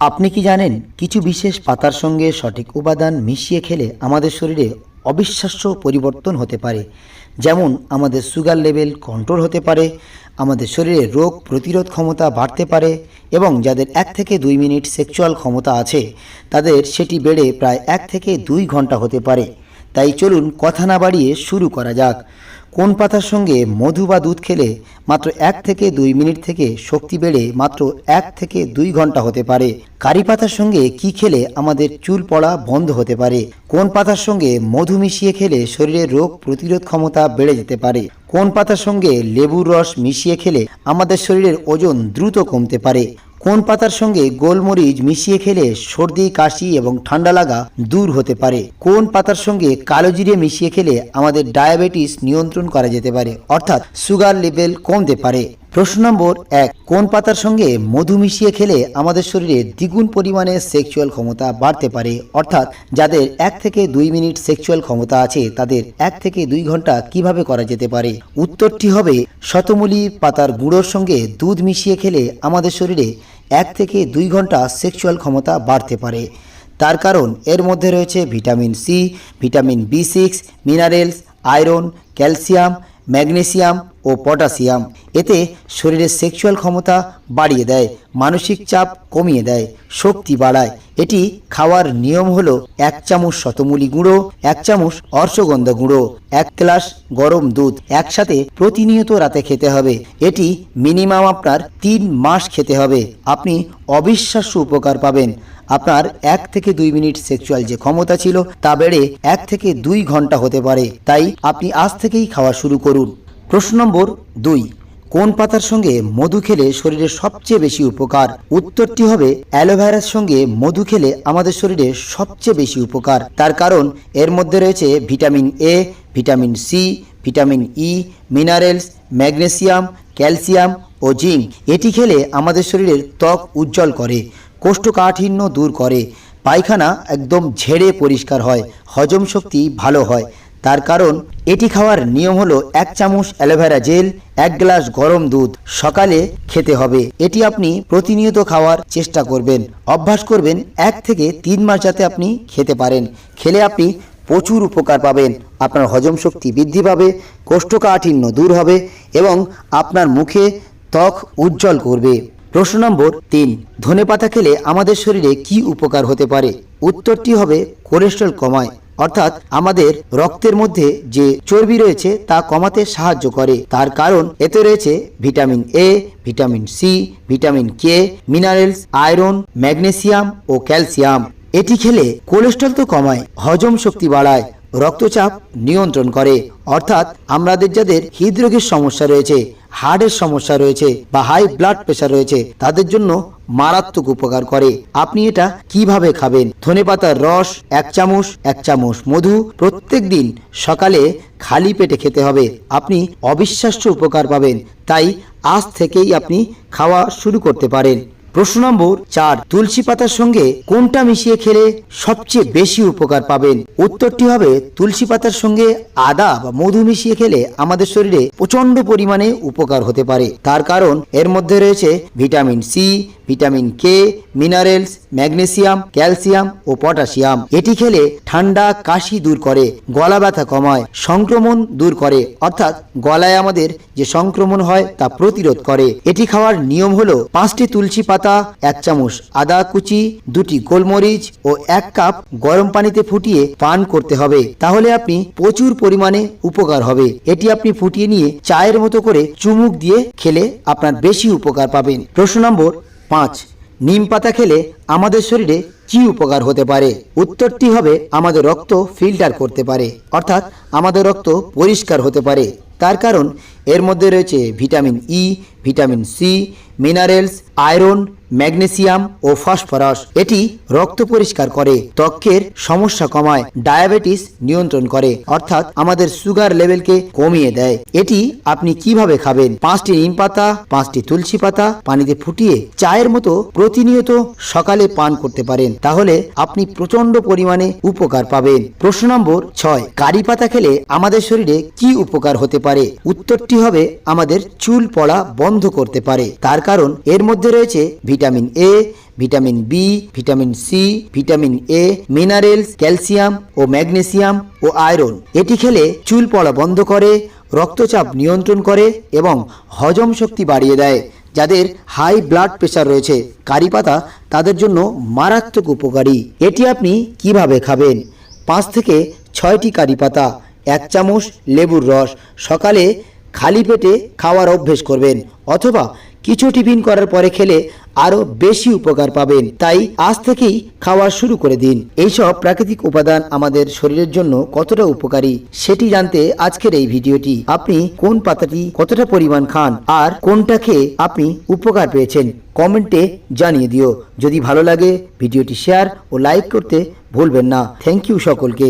আপনি কি জানেন, কিছু বিশেষ পাতার সঙ্গে সঠিক উপাদান মিশিয়ে খেলে আমাদের শরীরে অবিশ্বাস্য পরিবর্তন হতে পারে? যেমন, আমাদের সুগার লেভেল কন্ট্রোল হতে পারে, আমাদের শরীরে রোগ প্রতিরোধ ক্ষমতা বাড়তে পারে, এবং যাদের এক থেকে দুই মিনিট সেক্সুয়াল ক্ষমতা আছে, তাদের সেটি বেড়ে প্রায় এক থেকে দুই ঘণ্টা হতে পারে। তাই চলুন কথা না বাড়িয়ে শুরু করা যাক। কোন পাতার সঙ্গে মধু বা দুধ খেলে মাত্র এক থেকে দুই মিনিট থেকে শক্তি বেড়ে মাত্র এক থেকে দুই ঘণ্টা হতে পারে? কারি পাতার সঙ্গে কি খেলে আমাদের চুল পড়া বন্ধ হতে পারে? কোন পাতার সঙ্গে মধু মিশিয়ে খেলে শরীরের রোগ প্রতিরোধ ক্ষমতা বেড়ে যেতে পারে? কোন পাতার সঙ্গে লেবুর রস মিশিয়ে খেলে আমাদের শরীরের ওজন দ্রুত কমতে পারে? কোন পাতার সঙ্গে গোলমরিচ মিশিয়ে খেলে সর্দি, কাশি এবং ঠান্ডা লাগা দূর হতে পারে? কোন পাতার সঙ্গে কালো জিরে মিশিয়ে খেলে আমাদের ডায়াবেটিস নিয়ন্ত্রণ করা যেতে পারে? অর্থাৎ সুগার লেভেল কমতে পারে। প্রশ্ন নম্বর এক, কোন পাতার সঙ্গে মধু মিশিয়ে খেলে আমাদের শরীরে দ্বিগুণ পরিমাণে সেক্সুয়াল ক্ষমতা বাড়তে পারে? অর্থাৎ যাদের এক থেকে দুই মিনিট সেক্সুয়াল ক্ষমতা আছে, তাদের এক থেকে দুই ঘণ্টা কীভাবে করা যেতে পারে? উত্তরটি হবে, শতমূলী পাতার গুঁড়োর সঙ্গে দুধ মিশিয়ে খেলে আমাদের শরীরে এক থেকে দুই ঘণ্টা সেক্সুয়াল ক্ষমতা বাড়তে পারে। তার কারণ, এর মধ্যে রয়েছে vitamin C, vitamin B six, minerals, iron, calcium, magnesium ও পটাশিয়াম। এতে শরীরের সেক্সুয়াল ক্ষমতা বাড়িয়ে দেয়, মানসিক চাপ কমিয়ে দেয়, শক্তি বাড়ায়। এটি খাওয়ার নিয়ম হলো এক চামচ শতমূলি গুঁড়ো, এক চামচ অর্শগন্ধা গুঁড়ো, এক গ্লাস গরম দুধ একসাথে প্রতিনিয়ত রাতে খেতে হবে। এটি মিনিমাম আপনার তিন মাস খেতে হবে। আপনি অবিশ্বাস্য উপকার পাবেন। আপনার এক থেকে দুই মিনিট সেক্সুয়াল যে ক্ষমতা ছিল তা বেড়ে এক থেকে দুই ঘণ্টা হতে পারে। তাই আপনি আজ থেকেই খাওয়া শুরু করুন। প্রশ্ন নম্বর দুই, কোন পাতার সঙ্গে মধু খেলে শরীরে সবচেয়ে বেশি উপকার? উত্তরটি হবে, অ্যালোভেরার সঙ্গে মধু খেলে আমাদের শরীরে সবচেয়ে বেশি উপকার। তার কারণ, এর মধ্যে রয়েছে vitamin A vitamin C vitamin E minerals magnesium calcium O zinc এটি খেলে আমাদের শরীরের ত্বক উজ্জ্বল করে, কোষ্ঠকাঠিন্য দূর করে, পায়খানা একদম ঝেড়ে পরিষ্কার হয়, হজম শক্তি ভালো হয়। তার কারণ এটি খাওয়ার নিয়ম হলো এক চামচ অ্যালোভেরা জেল, এক গ্লাস গরম দুধ, সকালে খেতে হবে। এটি আপনি প্রতিনিয়ত খাওয়ার চেষ্টা করবেন। অভ্যাস করবেন এক থেকে তিন মাস যাতে আপনি খেতে পারেন। খেলে আপনি প্রচুর উপকার পাবেন। আপনার হজম শক্তি বৃদ্ধি পাবে, কোষ্ঠকাঠিন্য দূর হবে এবং আপনার মুখে ত্বক উজ্জ্বল করবে। প্রশ্ন নম্বর তিন ধনে পাতা খেলে আমাদের শরীরে কি উপকার হতে পারে? উত্তরটি হবে কোলেস্ট্রল কমায়। অর্থাৎ আমাদের রক্তের মধ্যে যে চর্বি রয়েছে তা কমাতে সাহায্য করে। তার কারণ এতে রয়েছে vitamin A vitamin C vitamin K minerals iron magnesium O calcium এটি খেলে কোলেস্ট্রল তো কমায়, হজম শক্তি বাড়ায়। রক্তচাপ নিয়ন্ত্রণ করে। অর্থাৎ আমাদের যাদের হৃদরোগের সমস্যা রয়েছে, হার্টের সমস্যা রয়েছে বা হাই ব্লাড প্রেশার রয়েছে, তাদের জন্য মারাত্মক উপকার করে। আপনি এটা কীভাবে খাবেন? ধনে পাতার রস, এক চামচ এক চামচ মধু প্রত্যেক দিন সকালে খালি পেটে খেতে হবে। আপনি অবিশ্বাস্য উপকার পাবেন। তাই আজ থেকেই আপনি খাওয়া শুরু করতে পারেন। প্রশ্ন নম্বর চার, তুলসী পাতার সঙ্গে কোনটা মিশিয়ে খেলে সবচেয়ে বেশি উপকার পাবেন? উত্তরটি হবে, তুলসী পাতার সঙ্গে আদা বা মধু মিশিয়ে খেলে আমাদের শরীরে প্রচণ্ড পরিমাণে উপকার হতে পারে। তার কারণ, এর মধ্যে রয়েছে vitamin C vitamin K minerals magnesium calcium ও পটাশিয়াম এটি খেলে ঠান্ডা, কাশি দূর করে, গলা ব্যথা কমায়, সংক্রমণ দূর করে। অর্থাৎ গলায় আমাদের যে সংক্রমণ হয় তা প্রতিরোধ করে। এটি খাওয়ার নিয়ম হলো পাঁচটি তুলসী পাতা, এক চামচ আদা কুচি, দুটি গোলমরিচ ও এক কাপ গরম পানিতে ফুটিয়ে পান করতে হবে। তাহলে আপনি প্রচুর পরিমাণে উপকার হবে। এটি আপনি ফুটিয়ে নিয়ে চায়ের মতো করে চুমুক দিয়ে খেলে আপনার বেশি উপকার পাবেন। প্রশ্ন নম্বর পাঁচ, নিম পাতা খেলে আমাদের শরীরে কি উপকার হতে পারে? উত্তরটি হবে আমাদের রক্ত ফিল্টার করতে পারে, অর্থাৎ আমাদের রক্ত পরিষ্কার হতে পারে। তার কারণ এর মধ্যে রয়েছে vitamin E vitamin C minerals iron magnesium ও ফসফরাস। এটি রক্ত পরিষ্কার করে, ত্বকের সমস্যা কমায়, ডায়াবেটিস নিয়ন্ত্রণ করে, অর্থাৎ আমাদের সুগার লেভেলকে কমিয়ে দেয়। এটি আপনি কীভাবে খাবেন? পাঁচটি নিম পাতা, পাঁচটি তুলসী পাতা পানিতে ফুটিয়ে চায়ের মতো প্রতিনিয়ত সকালে পান করতে পারেন। তাহলে আপনি প্রচণ্ড পরিমাণে উপকার পাবেন। প্রশ্ন নম্বর ছয়, কারি পাতা খেলে আমাদের শরীরে কি উপকার হতে পারে? উত্তরটি হবে, আমাদের চুল পড়া বন্ধ করতে পারে। তার কারণ এর মধ্যে রয়েছে vitamin A vitamin B vitamin C vitamin A minerals calcium O magnesium ও আয়রন এটি খেলে চুল পড়া বন্ধ করে, রক্তচাপ নিয়ন্ত্রণ করে এবং হজম শক্তি বাড়িয়ে দেয়, যাদের হাই ব্লাড প্রেশার রয়েছে। কারি পাতা তাদের জন্য মারাত্মক উপকারী। এটি আপনি কীভাবে খাবেন? পাঁচ থেকে ছয়টি কারি পাতা, এক চামচ লেবুর রস, সকালে খালি পেটে খাওয়ার অভ্যেস করবেন, অথবা কিছু টিফিন করার পরে খেলে আরও বেশি উপকার পাবেন। তাই আজ থেকেই খাওয়া শুরু করে দিন। এইসব প্রাকৃতিক উপাদান আমাদের শরীরের জন্য কতটা উপকারী, সেটি জানতে আজকের এই ভিডিওটি। আপনি কোন পাতাটি কতটা পরিমাণ খান আর কোনটা খেয়ে আপনি উপকার পেয়েছেন, কমেন্টে জানিয়ে দিও। যদি ভালো লাগে, ভিডিওটি শেয়ার ও লাইক করতে ভুলবেন না। থ্যাংক ইউ সকলকে।